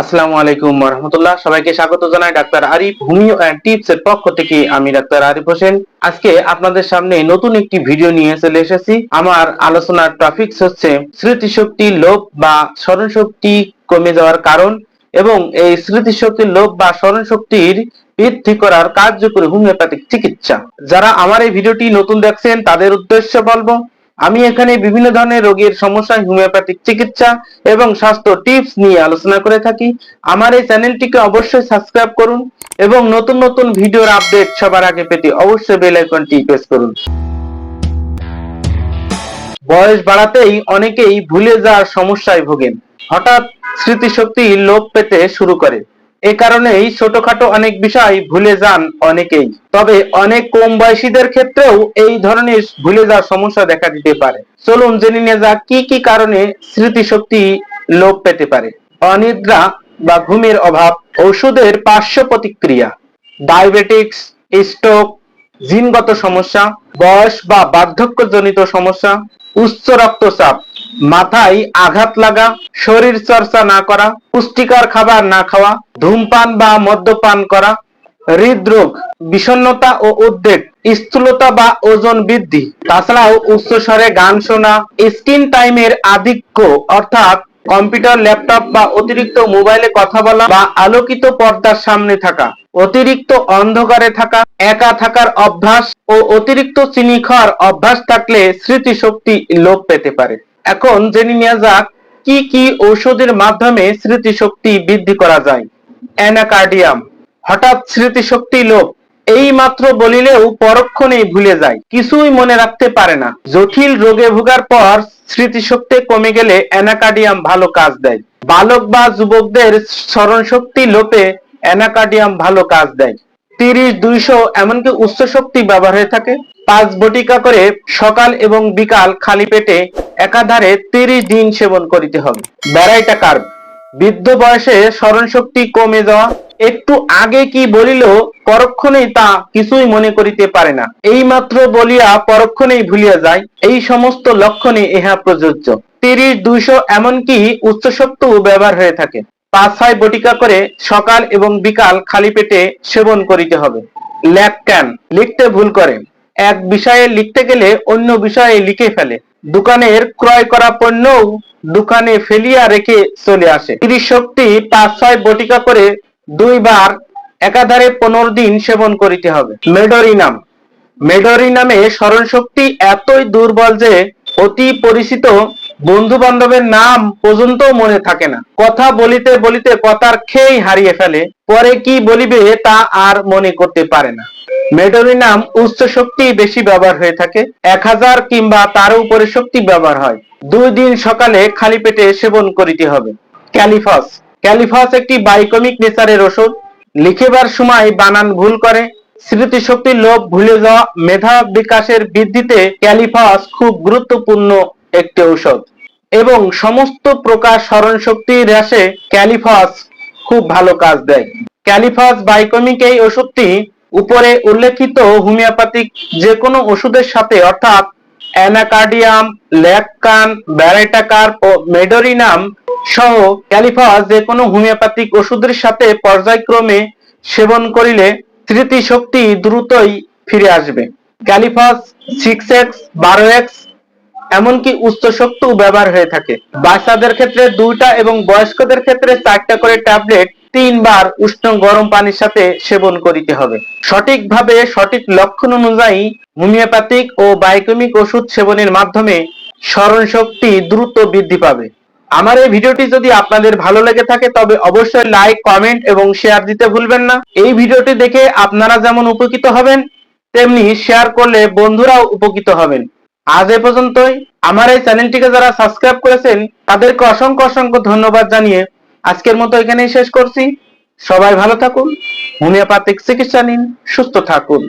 আসসালামু আলাইকুম রহমতুল্লাহ সবাইকে স্বাগত জানাই doctor Arif homeo and tips এর পক্ষ থেকে। আমি ডাক্তার আরিফ হোসেন। আজকে আপনাদের সামনে নতুন একটি ভিডিও নিয়ে চলে এসেছি। আমার আলোচনার টপিকস হচ্ছে স্মৃতিশক্তি লোভ বা স্মরণশক্তি কমে যাওয়ার কারণ এবং এই স্মৃতিশক্তির লোভ বা স্মরণশক্তির বৃদ্ধি করার কার্যকরী হোমিওপ্যাথিক চিকিৎসা। যারা আমার এই ভিডিওটি নতুন দেখছেন, তাদের উদ্দেশ্য বলব আমি এখানে বিভিন্ন ধরনের রোগীর সমস্যা, হোমিওপ্যাথিক চিকিৎসা এবং স্বাস্থ্য টিপস নিয়ে আলোচনা করে থাকি। আমার এই চ্যানেলটিকে অবশ্যই সাবস্ক্রাইব করুন এবং নতুন নতুন ভিডিওর আপডেট সবার আগে পেতে অবশ্যই বেল আইকনটি প্রেস করুন। বয়স বাড়াতেই অনেকেই ভুলে যাওয়ার সমস্যায় ভোগেন। হঠাৎ স্মৃতিশক্তি লোপ পেতে শুরু করে। এ কারণেই ছোটখাটো অনেক বিষয় ভুলে যান অনেকেই। তবে অনেক কম বয়সীদের ক্ষেত্রেও এই ধরনের ভুলে যাওয়ার সমস্যা দেখা দিতে পারে। চলুন জেনে নিয়ে যাক কি কি কারণে স্মৃতিশক্তি লোপ পেতে পারে। অনিদ্রা বা ঘুমের অভাব, ঔষধের পার্শ্ব প্রতিক্রিয়া, ডায়াবেটিক্স, স্ট্রোক, জিনগত সমস্যা, বয়স বা বার্ধক্যজনিত সমস্যা, উচ্চ রক্তচাপ মাথায় আঘাত লাগা, শরীর চর্চা না করা, পুষ্টিকর খাবার না খাওয়া, ধূমপান বা মদ্যপান করা, হৃদরোগ, বিষণ্ণতা ও উদ্বেগ, স্থূলতা বা ওজন বৃদ্ধি। তাছাড়াও উচ্চস্বরে গান শোনা, স্ক্রিন টাইমের আধিক্য, অর্থাৎ কম্পিউটার, ল্যাপটপ বা অতিরিক্ত মোবাইলে কথা বলা বা আলোকিত পর্দার সামনে থাকা, অতিরিক্ত অন্ধকারে থাকা, একা থাকার অভ্যাস ও অতিরিক্ত চিনি খাওয়ার অভ্যাস থাকলে স্মৃতিশক্তি লোপ পেতে পারে। এখন জেনে নেওয়া যাক কি কি ঔষধের মাধ্যমে স্মৃতিশক্তি বৃদ্ধি করা যায়। অ্যানাকার্ডিয়াম, হঠাৎ স্মৃতিশক্তি লোপ, এই মাত্র বলিলেও পরক্ষণেই ভুলে যায়। কিছুই মনে রাখতে পারে না। জটিল রোগে ভোগার পর স্মৃতিশক্তি কমে গেলে অ্যানাকার্ডিয়াম ভালো কাজ দেয়। বালক বা যুবকদের স্মরণ শক্তি লোপে অ্যানাকার্ডিয়াম ভালো কাজ দেয়। তিরিশ, দুইশো, এমনকি উচ্চ শক্তি ব্যবহার হয়ে থাকে। পাঁচ বটিকা করে সকাল এবং বিকাল খালি পেটে একাধারে তিরিশ দিন সেবন করিতে হবে। ব্যারাইটা কার্ব বৃদ্ধ বয়সে স্মরণ শক্তি কমে যাওয়া, একটু আগে কি বলিল পরক্ষণেই তা কিছুই মনে করিতে পারে না। এই মাত্র বলিয়া পরক্ষণেই ভুলিয়া যায়, এই সমস্ত লক্ষণে ইহা প্রযোজ্য। তিরিশ, দুইশো এমনকি উচ্চ শক্তিও ব্যবহার হয়ে থাকে। পাঁচ, ছয় বটিকা করে সকাল এবং বিকাল খালি পেটে সেবন করিতে হবে। ল্যাকট্যান লিখতে ভুল করে। এক বিষয়ে লিখতে গেলে অন্য বিষয়ে লিখে ফেলে। দোকানের ক্রয় করা পণ্যও দোকানে ফেলিয়া রেখে চলে আসে। তিরিশ শক্তি পাঁচ, ছয় বটিকা করে দুইবার, একাধারে পনেরো দিন সেবন করিতে হবে। মেডোরিনাম। মেডোরিনামে স্মরণ শক্তি এতই দুর্বল যে অতি পরিচিত বন্ধু বান্ধবের নাম পর্যন্ত মনে থাকে না। কথা বলিতে বলিতে কথার খেই হারিয়ে ফেলে, পরে কি বলিবে তা আর মনে করতে পারে না। মেডোরিনাম উচ্চ শক্তি বেশি ব্যবহার হয়ে থাকে, এক হাজার কিংবা তার উপরে শক্তি ব্যবহার হয়। দুই দিন সকালে খালি পেটে সেবন করিতে হবে। ক্যালিফাস। ক্যালিফাস একটি বাইকমিক নেচারের ওষুধ লিখিবার সময় বানান ভুল করে। স্মৃতিশক্তির লোভ ভুলে যাওয়া মেধা বিকাশের বৃদ্ধিতে ক্যালিফাস খুব গুরুত্বপূর্ণ একটি ঔষধ। এবং সমস্ত প্রকার স্মরণ শক্তি হ্রাসে ক্যালিফাস খুব ভালো কাজ দেয়। ক্যালিফাস বাইকমিক এই ওষুধটি উপরে উল্লেখিত হোমিওপ্যাথিক যে কোনো ওষুধের সাথে, অর্থাৎ অ্যানাকার্ডিয়াম, ল্যাককান ব্যারাইটাকার ও মেডোরিনাম সহ ক্যালিফাস যে কোনো হোমিওপ্যাথিক ওষুধের সাথে পর্যায়ক্রমে সেবন করিলে স্মৃতিশক্তি দ্রুতই ফিরে আসবে। ক্যালিফাস সিক্স এক্স বারো এক্স এমনকি উচ্চ শক্তিও ব্যবহার হয়ে থাকে। বাচ্চাদের ক্ষেত্রে দুইটা এবং বয়স্কদের ক্ষেত্রে চারটা করে ট্যাবলেট তিনবার উষ্ণ গরম পানির সাথে সেবন করিতে হবে। সঠিকভাবে, সঠিক লক্ষণ অনুযায়ী হোমিওপ্যাথিক ও বায়োকেমিক ওষুধ সেবনের মাধ্যমে স্মরণ শক্তি দ্রুত বৃদ্ধি পাবে। আমার এই ভিডিওটি যদি আপনাদের ভালো লেগে থাকে, তবে অবশ্যই লাইক, কমেন্ট এবং শেয়ার দিতে ভুলবেন না। এই ভিডিওটি দেখে আপনারা যেমন উপকৃত হবেন, তেমনি শেয়ার করলে বন্ধুরাও উপকৃত হবেন। আজ এ পর্যন্তই। আমার এই চ্যানেলটিকে যারা সাবস্ক্রাইব করেছেন, তাদেরকে অসংখ্য অসংখ্য ধন্যবাদ জানিয়ে আজকের মতো এখানেই শেষ করছি। সবাই ভালো থাকুন হোমিওপ্যাথিক চিকিৎসা নিন সুস্থ থাকুন।